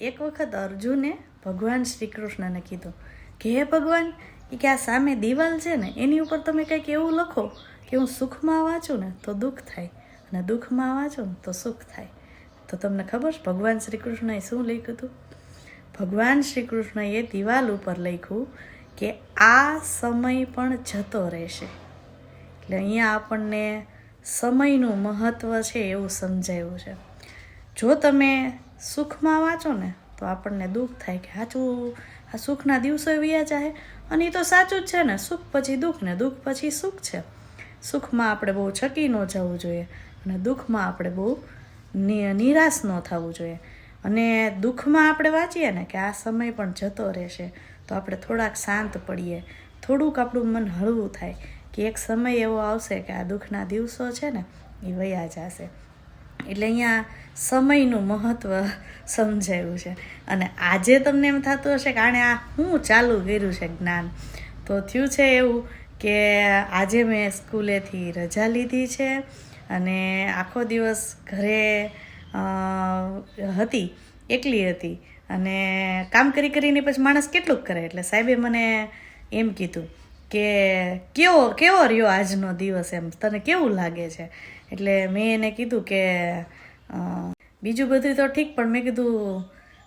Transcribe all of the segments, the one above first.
એક વખત અર્જુને ભગવાન શ્રી કૃષ્ણને કીધું, કે હે ભગવાન કે આ સામે દિવાલ છે ને, એની ઉપર તમે કંઈક એવું લખો કે હું સુખમાં વાંચું ને તો દુઃખ થાય અને દુઃખમાં વાંચું ને તો સુખ થાય. તો તમને ખબર છે, ભગવાન શ્રી કૃષ્ણએ શું લખ્યું હતું? ભગવાન શ્રી કૃષ્ણએ દિવાલ ઉપર લખ્યું કે આ સમય પણ જતો રહેશે. એટલે અહીંયા આપણને સમયનું મહત્ત્વ છે એવું સમજાયું છે. જો તમે સુખમાં વાંચો ને, તો આપણને દુઃખ થાય કે સાચું આ સુખના દિવસો વ્યા જાય. અને એ તો સાચું જ છે ને, સુખ પછી દુઃખ ને દુઃખ પછી સુખ છે. સુખમાં આપણે બહુ છકી ન જવું જોઈએ અને દુઃખમાં આપણે બહુ નિરાશ ન થવું જોઈએ. અને દુઃખમાં આપણે વાંચીએ ને કે આ સમય પણ જતો રહેશે, તો આપણે થોડાક શાંત પડીએ. થોડુંક આપણું મન હળવું થાય કે એક સમય એવો આવશે કે આ દુઃખના દિવસો છે ને એ વયા જશે. એટલે અહીંયા સમયનું મહત્ત્વ સમજાયું છે. અને આજે તમને એમ થતું હશે કે આણે આ હું ચાલુ કર્યું છે જ્ઞાન? તો થયું છે એવું કે આજે મેં સ્કૂલેથી રજા લીધી છે અને આખો દિવસ ઘરે હતી, એકલી હતી. અને કામ કરી કરીને પછી માણસ કેટલુંક કરે? એટલે સાહેબે મને એમ કીધું કે, કેવો કેવો રહ્યો આજનો દિવસ એમ? તને કેવું લાગે છે? એટલે મેં એને કીધું કે બીજું બધું તો ઠીક, પણ મેં કીધું,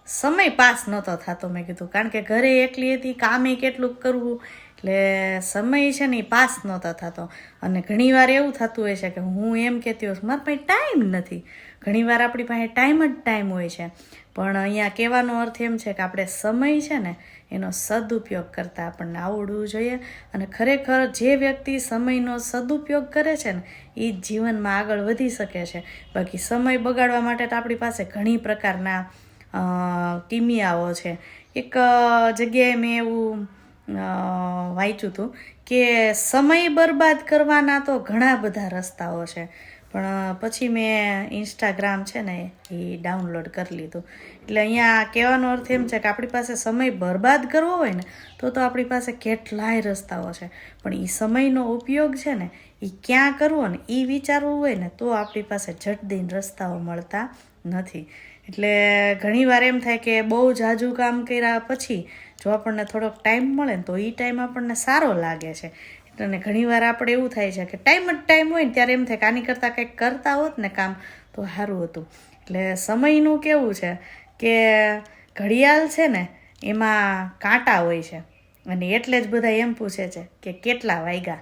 સમય પાસ નહોતો થતો. મેં કીધું, કારણ કે ઘરે એકલી હતી, કામે કેટલુંક કરવું એટલે સમય છે ને એ પાસ નહોતો થતો અને ઘણીવાર એવું થતું હોય છે કે હું એમ કહેતી હોઉં મારા પાસે ટાઈમ નથી. ઘણીવાર આપણી પાસે ટાઈમ જ ટાઈમ હોય છે. પણ અહીંયા કહેવાનો અર્થ એમ છે કે આપણે સમય છે ને એનો સદુપયોગ કરતા આપણને આવડવું જોઈએ. અને ખરેખર જે વ્યક્તિ સમયનો સદુપયોગ કરે છે ને એ જ જીવનમાં આગળ વધી શકે છે. બાકી સમય બગાડવા માટે તો આપણી પાસે ઘણી પ્રકારના કિમિયાઓ છે. એક જગ્યાએ મેં એવું વાંચ્યું હતું કે સમય બરબાદ કરવાના તો ઘણા બધા રસ્તાઓ છે. પણ પછી મેં ઇન્સ્ટાગ્રામ છે ને, એ ડાઉનલોડ કરી લીધું. એટલે અહીંયા કહેવાનો અર્થ એમ છે કે આપણી પાસે સમય બરબાદ કરવો હોય ને, તો તો આપણી પાસે કેટલાય રસ્તાઓ છે. પણ એ સમયનો ઉપયોગ છે ને એ ક્યાં કરવો ને એ વિચારવું હોય ને, તો આપણી પાસે જટદીન રસ્તાઓ મળતા નથી. એટલે ઘણીવાર એમ થાય કે બહુ જાજુ કામ કર્યા પછી જો આપણને થોડોક ટાઈમ મળે ને તો એ ટાઈમ આપણને સારો લાગે છે. અને ઘણીવાર આપણે એવું થાય છે કે ટાઈમ જ ટાઈમ હોય ને ત્યારે એમ થાય કે આની કરતાં કંઈક કરતા હોત ને કામ તો સારું હતું. એટલે સમયનું કેવું છે કે ઘડિયાળ છે ને એમાં કાંટા હોય છે. અને એટલે જ બધા એમ પૂછે છે કે કેટલા વાગ્યા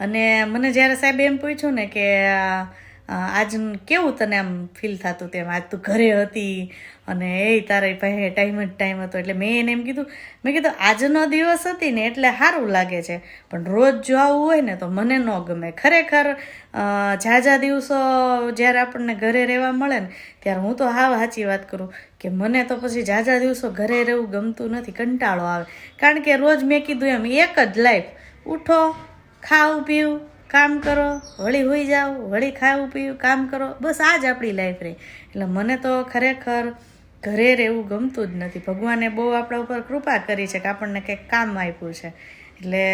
અને મને જ્યારે સાહેબ એમ પૂછ્યું ને કે આજ કેવું તને આમ ફીલ થતું તેમ? આજ તું ઘરે હતી અને એ તારી પાસે ટાઈમ જ ટાઈમ હતો. એટલે મેં એને એમ કીધું, મેં કીધું, આજનો દિવસ હતી ને એટલે સારું લાગે છે. પણ રોજ જો આવું હોય ને તો મને ન ગમે. ખરેખર ઝાઝા દિવસો જ્યારે આપણને ઘરે રહેવા મળે ને, ત્યારે હું તો હાવ સાચી વાત કરું કે મને તો પછી ઝાઝા દિવસો ઘરે રહેવું ગમતું નથી. કંટાળો આવે. કારણ કે રોજ મેં કીધું એમ, એક જ લાઈફ ઉઠો, ખાવ, પીવું કામ કરો, વળી હોઈ જાઓ, વળી ખાવું પીવું, કામ કરો. બસ આ જ આપણી લાઈફ રહી. એટલે મને તો ખરેખર ઘરે રહેવું ગમતું જ નથી. ભગવાને બહુ આપણા ઉપર કૃપા કરી છે કે આપણને કંઈક કામ આપ્યું છે. એટલે